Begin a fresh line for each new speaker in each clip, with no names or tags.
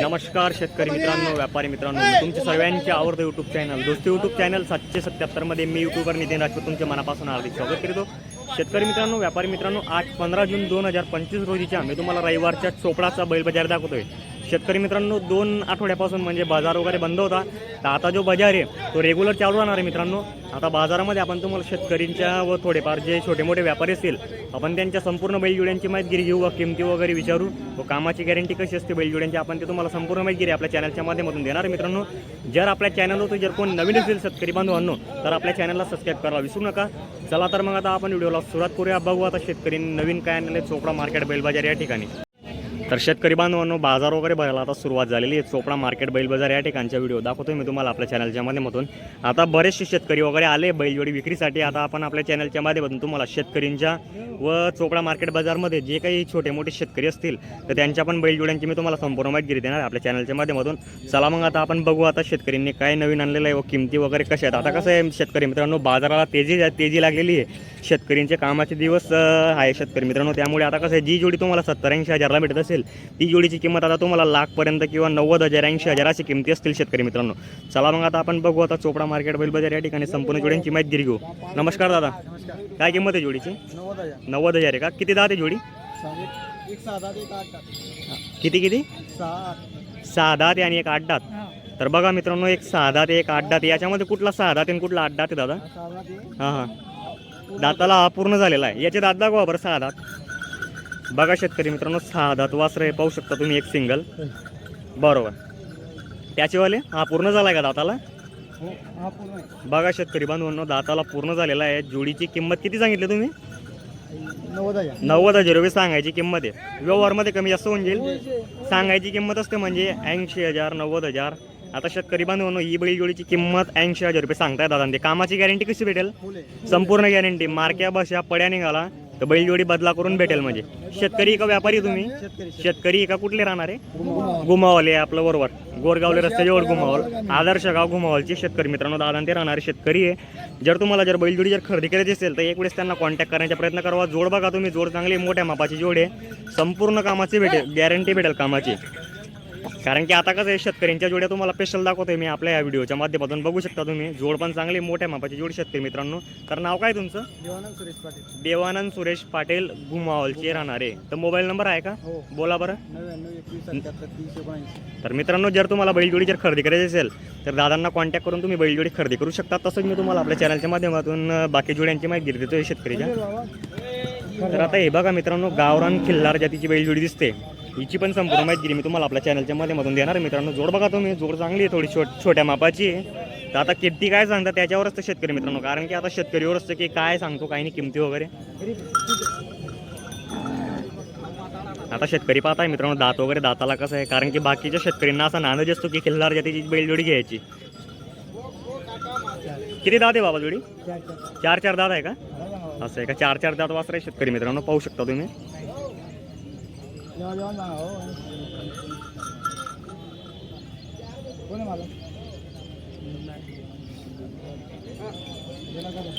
नमस्कार शेतकरी मित्रांनो व्यापारी मित्रांनो तुमचे सर्वांचे आवडतं YouTube channel Dosti YouTube channel सातशे सत्याहत्तरमध्ये मी यूट्यूबर नितीन राजपूत तुमच्या मनापासून हार्दिक स्वागत करतो. शेतकरी मित्रांनो व्यापारी मित्रांनो आज पंधरा जून दोन हजार पंचवीस रोजीच्या मी तुम्हाला रविवारच्या चोपडाचा बैल बाजार दाखवतोय. शेतकरी मित्रांनो दोन आठवड्यापासून म्हणजे बाजार वगैरे बंद होता. तर आता जो बाजार आहे तो रेग्युलर चालू राहणार आहे मित्रांनो. आता बाजारामध्ये आपण तुम्हाला शेतकरींच्या व थोडेफार जे छोटे मोठे व्यापारी असतील आपण त्यांच्या संपूर्ण बैलजोड्यांची माहिती घेऊ व किमती वगैरे विचारू. व कामाची गॅरंटी कशी असते बैलजोड्यांची आपण ते तुम्हाला संपूर्ण माहिती आपल्या चॅनलच्या माध्यमातून देणार आहे मित्रांनो. जर आपल्या चॅनलवर जर कोण नवीन असेल शेतकरी बांधवांनो तर आपल्या चॅनलला सबस्क्राईब करायला विसरू नका. चला तर मग आता आपण व्हिडिओला सुरुवात करूया. बघू आता शेतकरी नवीन काय आणले चोपडा मार्केट बैलबाजार या ठिकाणी. तर शेतकरी बांधवांनो बाजार वगैरे भरायला आता सुरुवात झालेली आहे. चोपडा मार्केट बैल बाजार या ठिकाणचा व्हिडिओ दाखवतोय मी तुम्हाला आपल्या चॅनलच्या माध्यमातून. आता बरेचसे शेतकरी वगैरे आले बैलजोडी विक्रीसाठी. आता आपण आपल्या चॅनलच्या माध्यमातून तुम्हाला शेतकरींच्या व चोपडा मार्केट बाजारमध्ये जे काही छोटे मोठे शेतकरी असतील तर त्यांच्या पण बैलजोड्यांची मी तुम्हाला संपूर्ण माहिती देणार आपल्या चॅनलच्या माध्यमातून. चला मग आता आपण बघू आता शेतकऱ्यांनी काय नवीन आणलेलं आहे व किमती वगैरे कशा आहेत. आता कसं आहे शेतकरी मित्रांनो बाजाराला तेजी तेजी लागलेली आहे. शेतकरींचे कामाचे दिवस आहे शेतकरी मित्रांनो. त्यामुळे आता कसं आहे जी जोडी तुम्हाला सत्तर ऐंशी हजारला भेटत असेल ती जोडीची किंमत आता तुम्हाला लाखपर्यंत किंवा नव्वद हजार ऐंशी हजार अशी किमती असतील शेतकरी मित्रांनो. चला मग आता आपण बघू आता चोपडा मार्केट बैल बाजार या ठिकाणी संपूर्ण जोड्यांची माहिती घेऊ. नमस्कार दादा. काय किंमत आहे जोडीची?
नव्वद हजार.
आहे का? किती दात आहे जोडी? किती किती?
सहा
दात आहे आणि एक आठ दात. तर बघा मित्रांनो एक सहा दात एक आठ दात याच्यामध्ये कुठला सहा दात आणि कुठला आठ दात आहे दादा? हां हां. दाताला हा पूर्ण झालेला आहे. याचे दात दाखवा बरं सहा दात. बघा शेतकरी मित्रांनो सहा दात वासरं आहे पाहू शकता तुम्ही एक सिंगल बरोबर. त्याचेवाले हा पूर्ण झाला आहे का दाताला?
हो हा
बघा शेतकरी बांधवांनो दाताला पूर्ण झालेला आहे. जोडीची किंमत किती सांगितली तुम्ही?
नव्वद हजार.
रुपये सांगायची किंमत आहे. व्यवहारमध्ये कमी जास्त होऊन जाईल. सांगायची किंमत असते म्हणजे ऐंशी हजार नव्वद हजार. आता शेतकरी बांधवांनो ही बैल जोडीची किंमत ऐंशी हजार रुपये सांगताय दादा ते कामाची गॅरंटी कशी भेटेल? संपूर्ण गॅरंटी मार्क्या बशा पड्या निघाला. तर बैलजोडी बदला करून भेटेल म्हणजे. शेतकरी का व्यापारी तुम्ही?
शेतकरी
का कुठले राहणार? आहे
गुमावा.
गुमावले आपलं बरोबर गोरगावले रस्त्याजवळ गुमावल. आदर्श गाव गुमावलचे शेतकरी मित्रांनो दादा ते राहणारे शेतकरी आहे. जर तुम्हाला जर बैलजोडी जर खरेदी करायची असेल तर एक वेळेस त्यांना कॉन्टॅक्ट करण्याचा प्रयत्न करावा जोड बघा तुम्ही जोड चांगली मोठ्या मापाची जोड आहे. संपूर्ण कामाची भेटेल गॅरंटी भेटेल कामाची. कारण की आता कसं आहे शेतकऱ्यांच्या जोड्या तुम्हाला स्पेशल दाखवतोय मी आपल्या या व्हिडिओच्या माध्यमातून. बघू शकता तुम्ही जोड पण चांगली मोठ्या मापाची जोड शेतकरी मित्रांनो. तर नाव काय तुमचं?
देवानंद सुरेश पाटील.
देवानंद सुरेश पाटील घुमावलचे राहणारे. तर मोबाईल नंबर आहे का?
हो.
बोला बरं.
नव्याण्णव एकवीस सत्याहत्तर तीस एकोणऐंशी
तर मित्रांनो जर तुम्हाला बैलजोडी जर खरेदी करायची असेल तर दादांना कॉन्टॅक्ट करून तुम्ही बैलजोडी खरेदी करू शकता. तसंच मी तुम्हाला आपल्या चॅनलच्या माध्यमातून अं, बाकी जोड्यांची माहिती देतो शेतकरीच्या. तर आता हे बघा मित्रांनो गावरान खिल्लार जातीची बैलजोडी दिसते. हिची पण संपूर्ण माहिती मी तुम्हाला आपल्या चॅनलच्या माध्यमातून देणार आहे. मित्रांनो जोड बघा तुम्ही. जोड चांगली आहे थोडी छोट छोट्या मापाची आहे. तर आता किमती काय सांगता त्याच्यावरच तर शेतकरी मित्रांनो. कारण की आता शेतकरीवर असतं की काय सांगतो काही नाही किमती वगैरे. आता शेतकरी पाहताय मित्रांनो दात वगैरे दाताला कसं आहे? कारण की बाकीच्या शेतकऱ्यांना असा नांदच असतो की खिल्लार जातीची बैलजोडी घ्यायची. किती दात आहे बाबा जोडी
चार. चार
दात आहे का? असं आहे का? चार चार दात वासर शेतकरी मित्रांनो पाहू शकता तुम्ही.
जेव्हा जेव्हा सांगा हो कोण आहे मला गेला का तो?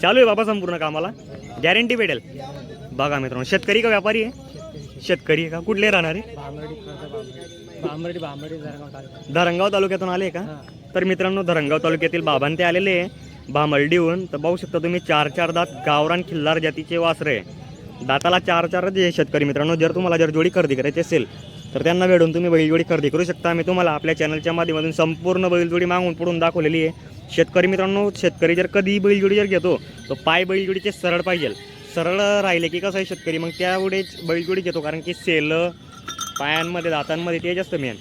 चालू आहे बाबा संपूर्ण कामाला. गॅरंटी भेटेल. बघा मित्रांनो शेतकरी का व्यापारी आहे? शेतकरी आहे का? कुठले राहणार आहे? धरणगाव तालुक्यातून आले का? तर मित्रांनो धरणगाव तालुक्यातील बाबांते आलेले आहे. भामर्डीहून तर पाहू शकता तुम्ही चार चार दात गावरान खिल्लार जातीचे वासरे आहे. दाताला चार चार जे शेतकरी मित्रांनो जर तुम्हाला जर जोडी खरेदी करायची असेल तर त्यांना भेटून तुम्ही बैलजोडी खरेदी करू शकता. मी तुम्हाला आपल्या चॅनलच्या माध्यमातून संपूर्ण बैलजोडी मागून पुढून दाखवलेली आहे. शेतकरी मित्रांनो शेतकरी जर कधी बैलजोडी जर घेतो तर पाय बैलजोडीचे सरळ पाहिजे. सरळ राहिले की कसं आहे शेतकरी मग त्यावेळेस बैलजोडी घेतो कारण की सेल पायांमध्ये दातांमध्ये ते जास्त मेन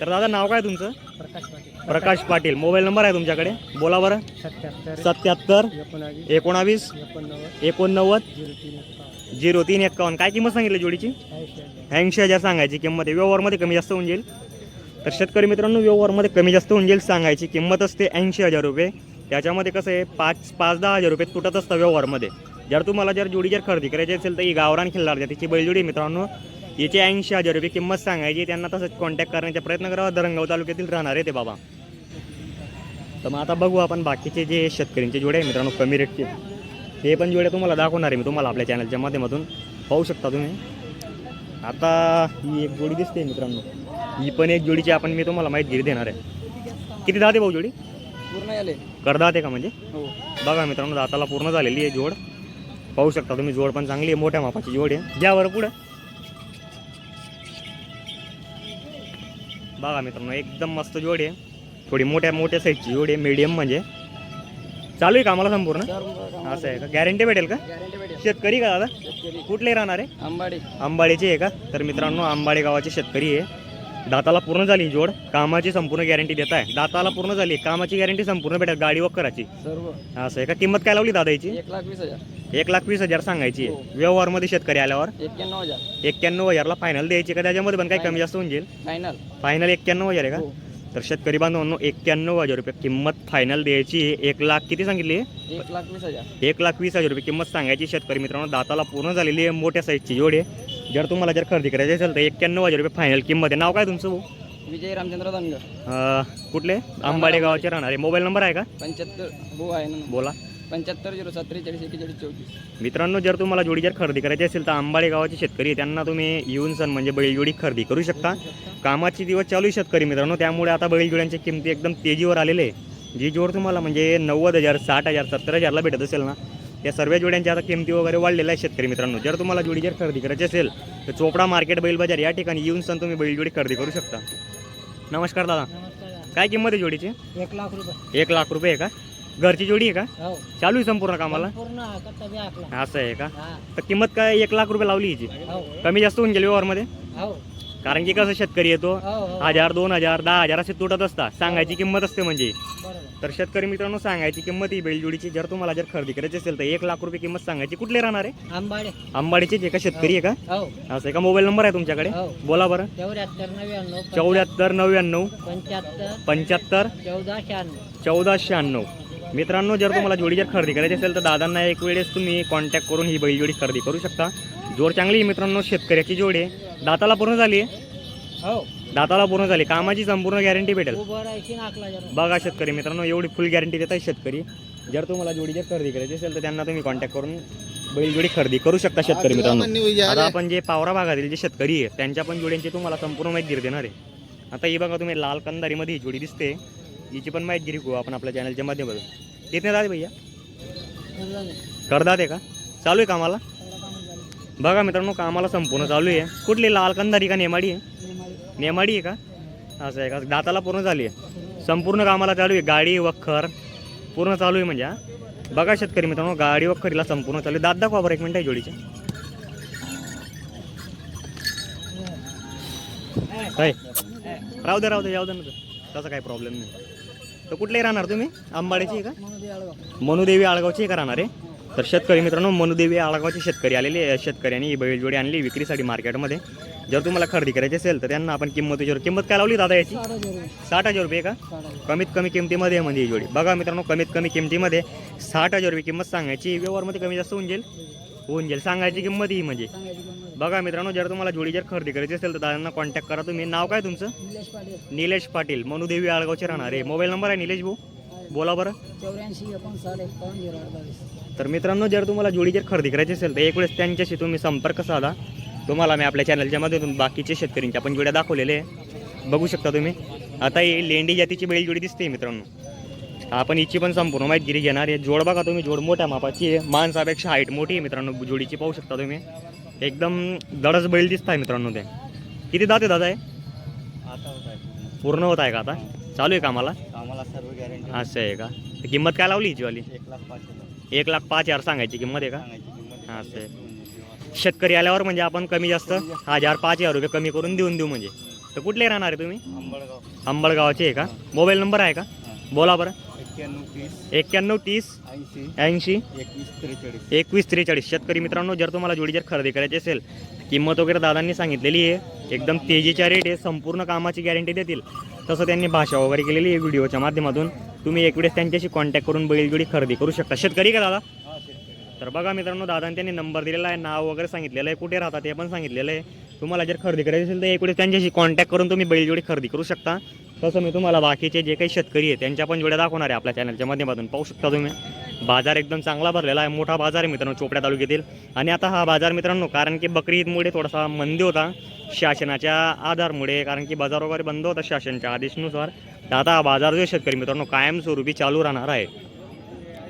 तर दादा नाव काय तुमचं?
प्रकाश पाटील.
प्रकाश पाटील. मोबाईल नंबर आहे तुमच्याकडे? बोला बरं.
सत्याहत्तर एकोणावीस एकोणनव्वद झिरो तीन एकावन्न
एक्कावन्न. काय किंमत सांगितली जोडीची?
ऐंशी हजार.
सांगायची किंमत आहे. व्यवहारमध्ये कमी जास्त होऊन जाईल. तर शेतकरी मित्रांनो व्यवहारमध्ये कमी जास्त होऊन जाईल सांगायची किंमत असते ऐंशी हजार रुपये. त्याच्यामध्ये कसं आहे पाच पाच दहा हजार रुपये तुटत असतं व्यवहारमध्ये. जर तुम्हाला जर जोडी जर खरेदी करायची असेल तर ही गावरान खिल्लार त्याची बैलजोडी मित्रांनो. याची ऐंशी हजार रुपये किंमत सांगायची. त्यांना तसंच कॉन्टॅक्ट करण्याचा प्रयत्न करावा दरंगाव तालुक्यातील राहणार आहे ते बाबा. तर मग आता बघू आपण बाकीचे जे शेतकऱ्यांचे जोडे आहे मित्रांनो कमी रेटचे ते पण जोड्या तुम्हाला दाखवणार आहे मी तुम्हाला आपल्या चॅनलच्या माध्यमातून. पाहू शकता तुम्ही. आता ही एक जोडी दिसते मित्रांनो. ही पण एक जोडीची आपण मी तुम्हाला माहिती देणार आहे. किती दाते भाऊ जोडी?
पूर्ण आले
करदात का म्हणजे?
हो.
बघा मित्रांनो दाताला पूर्ण झालेली आहे जोड. पाहू शकता तुम्ही जोड पण चांगली आहे मोठ्या मापाची जोड आहे. द्या बरं पुढं. बघा मित्रांनो एकदम मस्त जोड आहे. थोडी मोठ्या मोठ्या साईजची जोड आहे मीडियम म्हणजे. चालू आहे कामाला संपूर्ण? असं आहे का? गॅरंटी भेटेल का? शेतकरी का दादा? कुठले राहणार आहे?
आंबाडी.
आंबाडीचे आहे का? तर मित्रांनो आंबाडे गावाचे शेतकरी आहे. दाताला पूर्ण झाली जोड. कामाची संपूर्ण गॅरंटी देत आहे दाताला पूर्ण झाली. कामाची गॅरंटी संपूर्ण भेटेल. गाडी वक्कराची
सर्व.
असं आहे का? किंमत काय लावली दादा याची
एक लाख वीस हजार.
एक लाख वीस हजार सांगायची
हो.
आहे व्यवहारमध्ये शेतकरी आल्यावर?
एक्क्याण्णव हजार.
एक्क्याण्णव हजारला फायनल द्यायची का? त्याच्यामध्ये पण काही कमी जास्त होऊन जाईल?
फायनल
फायनल एक्क्याण्णव हजार आहे
हो.
का तर शेतकरी बांधवांनो एक्क्याण्णव हजार रुपये किंमत फायनल द्यायची आहे. एक लाख किती सांगितली? आहे?
एक लाख वीस हजार.
एक लाख वीस हजार रुपये किंमत सांगायची शेतकरी मित्रांनो. दाताला पूर्ण झालेली आहे मोठ्या साईजची जोड आहे. जर तुम्हाला जर खरेदी करायची असेल तर एक्क्याण्णव हजार रुपये फायनल किंमत आहे. नाव काय तुमचं भाऊ?
विजय रामचंद्र
अं, कुठले? आंबाडे गावाचे राहणार. आहे मोबाईल नंबर आहे का?
पंच्याहत्तर आहे ना.
बोला.
पंच्याहत्तर झिरो सात त्रेचाळीस एकेचाळीस चौतीस.
मित्रांनो जर तुम्हाला जोडी जर खरेदी करायची असेल तर आंबाडे गावाचे शेतकरी आहे, त्यांना तुम्ही येऊन सण म्हणजे बैलजोडी खरेदी करू शकता. कामाचे दिवस चालू आहे शेतकरी मित्रांनो. त्यामुळे आता बैलजोड्यांच्या किमती एकदम तेजीवर आलेले आहे जी जोड तुम्हाला म्हणजे नव्वद हजार साठ हजार सत्तर हजारला भेटत असेल ना त्या सर्व जोड्यांच्या आता किमती वगैरे वाढलेल्या आहेत शेतकरी मित्रांनो. जर तुम्हाला जोडी जर खरेदी करायची असेल तर चोपडा मार्केट बैल बाजार या ठिकाणी येऊन सण तुम्ही बैलजोडी खरेदी करू शकता. नमस्कार दादा. काय किंमत आहे जोडीची?
एक लाख रुपये.
एक लाख रुपये आहे का? घरची जोडी आहे का?
हो.
चालू आहे संपूर्ण कामाला?
पूर्ण बी
असं आहे का?
हा.
तर किंमत काय एक लाख रुपये लावली हिची?
हो.
कमी जास्त होऊन गेली व्यवहारमध्ये?
हो.
कारण की कसं शेतकरी येतो
हो हो.
हजार दोन हजार दहा हजार असे तुटत असतात. सांगायची किंमत असते म्हणजे.
बरोबर.
तर शेतकरी मित्रांनो सांगायची किंमत ही बैलजोडीची जर तुम्हाला जर खरेदी करायची असेल तर एक लाख रुपये किंमत सांगायची कुठले राहणार आहे?
आंबाडे.
आंबाडीचे जे का शेतकरी आहे का?
हो.
असं आहे का? मोबाईल नंबर आहे तुमच्याकडे?
हो.
बोला बरं.
चौऱ्याहत्तर नव्याण्णव
चौऱ्याहत्तर नव्याण्णव
पंच्याहत्तर
पंच्याहत्तर
चौदा शहाण्णव.
चौदा शहाण्णव. मित्रांनो जर तुम्हाला जोडी जर खरेदी करायची असेल तर दादांना एक वेळेस तुम्ही कॉन्टॅक्ट करून ही बैलजोडी खरेदी करू शकता. जोड चांगली आहे मित्रांनो शेतकऱ्याची जोड आहे. दाताला पूर्ण झाली आहे?
हो.
दाताला पूर्ण झाली कामाची संपूर्ण गॅरंटी भेटेल.
जरा.
बघा शेतकरी मित्रांनो एवढी फुल गॅरंटी देत आहे शेतकरी. जर तुम्हाला जोडी जर खरेदी करायची असेल तर त्यांना तुम्ही कॉन्टॅक्ट करून बैलजोडी खरेदी करू शकता शेतकरी मित्रांनो. आता आपण जे पावरा भागातील जे शेतकरी आहे त्यांच्या पण जोड्यांची तुम्हाला संपूर्ण माहिती देणार आहे. आता ही बघा तुम्ही लाल कंदारीमध्ये ही जोडी दिसते. हिची पण माहिती घेऊ आपण आपल्या चॅनलच्या माध्यमातून. कितने दादे भैया? करदात आहे का? चालू आहे कामाला? बघा मित्रांनो कामाला संपूर्ण चालू आहे. कुठली? लाल कंदारी का नेमाडी आहे? नेमाडी आहे का? असं आहे का? दाताला पूर्ण झाली आहे. संपूर्ण कामाला चालू आहे. गाडी वखर पूर्ण चालू आहे म्हणजे हा. बघा शेतकरी मित्रांनो गाडी वखरीला संपूर्ण चालू आहे. दात दाखवा बरं एक मिनिट आहे जोडीचे. राहू दे राहू दे जाऊ दे ना. तसा काही प्रॉब्लेम नाही. तर कुठले राहणार तुम्ही? आंबाडीची का? मनुदेवी आळगावची का राहणार आहे? तर शेतकरी मित्रांनो मनुदेवी आळगावचे शेतकरी आलेले आहे. शेतकऱ्यांनी ही बैलजोडी आणली विक्रीसाठी मार्केटमध्ये. जर तुम्हाला खरेदी करायची असेल तर त्यांना आपण किंमत विचारू किंमत काय लावली दादा याची? साठ हजार रुपये का? कमीत कमी किमतीमध्ये म्हणजे ही जोडी. बघा मित्रांनो कमीत कमी किमतीमध्ये साठ हजार रुपये किंमत सांगायची. व्यवहारमध्ये कमी जास्त होऊन जाईल. होऊन जाईल. सांगायची किंमत ही म्हणजे. बघा मित्रांनो जर तुम्हाला जोडी जर खरेदी करायची असेल तर दादांना कॉन्टॅक्ट करा तुम्ही. नाव काय तुमचं?
निलेश पाटील.
निलेश पाटील. मनुदेवी आळगावचे राहणार. आहे मोबाईल नंबर आहे निलेश भाऊ? बोला बरं.
चौऱ्याऐंशी एकोणसाठ एकावन्न झिरो अडतालीस
तर मित्रांनो जर तुम्हाला जोडी जर खरेदी करायची असेल तर एक वेळेस त्यांच्याशी तुम्ही संपर्क साधा. तुम्हाला मी आपल्या चॅनलच्या माध्यमातून बाकीचे शेतकऱ्यांच्या पण जोड्या दाखवलेले. आहे बघू शकता तुम्ही. आता ही लेंडी जातीची बैलजोडी दिसते मित्रांनो. आपण हिची पण संपूर्ण माहिती घेणार आहे. जोड बघा तुम्ही जोड मोठ्या मापाची आहे. माणसापेक्षा हाईट मोठी आहे मित्रांनो जोडीची पाहू शकता तुम्ही. एकदम दडच बैल दिसत आहे मित्रांनो ते. किती दाते दादा आहे. पूर्ण होत आहे का आता? चालू आहे कामाला?
आम्हाला सर्व गॅरंटी
असं आहे का? किंमत काय लावली हिची वाली
एक लाख पाच हजार.
एक लाख पाच हजार सांगायची किंमत आहे का? असं आहे. शेतकरी आल्यावर म्हणजे आपण कमी जास्त हजार पाच हजार रुपये कमी करून देऊन देऊ म्हणजे. तर कुठले राहणार आहे तुम्ही? अंबळगावचे आहे का? मोबाईल नंबर आहे का? बोला बरं.
एक्क्याण्णव तीस. ऐंशी. एकवीस त्रेचाळीस.
शेतकरी मित्रांनो जर तुम्हाला जोडी जर खरेदी करायची असेल किंमत वगैरे दादांनी सांगितलेली आहे. एकदम तेजीच्या रेट आहे संपूर्ण कामाची गॅरंटी देतील. तसं त्यांनी भाषा वगैरे केलेली आहे व्हिडिओच्या माध्यमातून. तुम्ही एक वेळेस त्यांच्याशी कॉन्टॅक्ट करून बैलजोडी खरेदी करू शकता. शेतकरी का दादा?
हा
तर बघा मित्रांनो दादांनी त्यांनी नंबर दिलेला आहे नाव वगैरे सांगितलेलं आहे कुठे राहतात ते पण सांगितलेलं आहे. तुम्हाला जर खरेदी करायची असेल तर एक वेळेस त्यांच्याशी कॉन्टॅक्ट करून तुम्ही बैलजोडी खरेदी करू शकता. तसं मी तुम्हाला बाकीचे जे काही शेतकरी आहे त्यांच्या पण जोड्या दाखवणार आहे आपल्या चॅनलच्या माध्यमातून. पाहू शकता तुम्ही. बाजार एकदम चांगला भरलेला आहे. मोठा बाजार आहे मित्रांनो चोपड्या तालुक्यातील. आणि आता हा बाजार मित्रांनो कारण की बकरी ईदमुळे थोडासा मंदी होता. शासनाच्या आधारमुळे कारण की बाजार वगैरे बंद होता शासनाच्या आदेशानुसार. तर आता हा बाजार जो आहे शेतकरी मित्रांनो कायमस्वरूपी चालू राहणार आहे.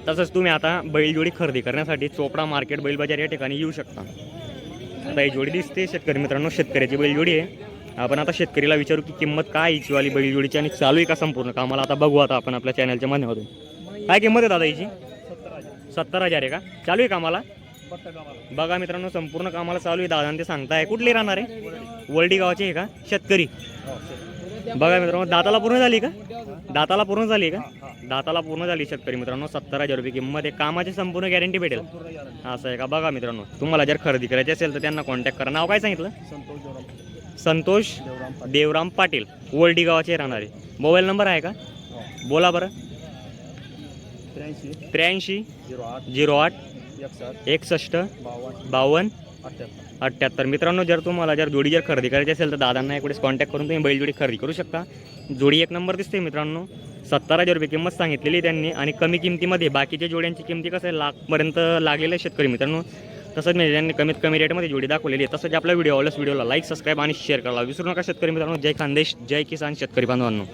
तसंच तुम्ही आता बैलजोडी खरेदी करण्यासाठी चोपडा मार्केट बैल बाजार या ठिकाणी येऊ शकता. आता ही जोडी दिसते शेतकरी मित्रांनो शेतकऱ्याची बैलजोडी आहे. आपण आता शेतकरीला विचारू की किंमत काय हिची वाली बैलजोडीची आणि चालू आहे का संपूर्ण? कामाला आता बघू आता आपण आपल्या चॅनलच्या माध्यमातून. काय किंमत आहे दादा हिची? सत्तर हजार आहे का? चालू आहे कामाला बघा मित्रांनो संपूर्ण कामाला चालू आहे. दादा ते सांगताय. कुठले राहणार आहे? वर्डी गावाचे आहे का? शेतकरी. बघा मित्रांनो दाताला पूर्ण झाली का? दाताला पूर्ण झाली का? दाताला पूर्ण झाली शेतकरी मित्रांनो. सत्तर हजार रुपये किंमत आहे. कामाची संपूर्ण गॅरंटी भेटेल. असं आहे का? बघा मित्रांनो. तुम्हाला जर खरेदी करायची असेल तर त्यांना कॉन्टॅक्ट करा. नाव काय सांगितलं? संतोष देवराम पाटील वलडी गावाचे राहणारे. मोबाईल नंबर आहे का? बोला बरं.
त्र्याऐंशी
त्र्याऐंशी
झिरो आठ
झिरो आठ
एकसष्ट बावन्न अठ्ठ्याहत्तर
मित्रांनो जर तुम्हाला जर जोडी जर खरेदी करायची असेल तर दादांना इकडेच कॉन्टॅक्ट करून तुम्ही बैलजोडी खरेदी करू शकता. जोडी एक नंबर दिसते मित्रांनो. सत्तर हजार रुपये किंमत सांगितलेली त्यांनी आणि कमी किमतीमध्ये बाकीच्या जोड्यांची किमती कसं आहे? लाखपर्यंत लागलेलं आहे शेतकरी मित्रांनो. तसंच म्हणजे त्यांनी कमीत कमी रेटमध्ये जोडी दाखवलेली आहे तसंच आपल्या व्हिडिओ आवडल्यास व्हिडिओला लाईक सबस्क्राईब आणि शेअर करायला विसरू नका शेतकरी मित्रांनो. जय खानदेश जय किसान शेतकरी बांधवांनो.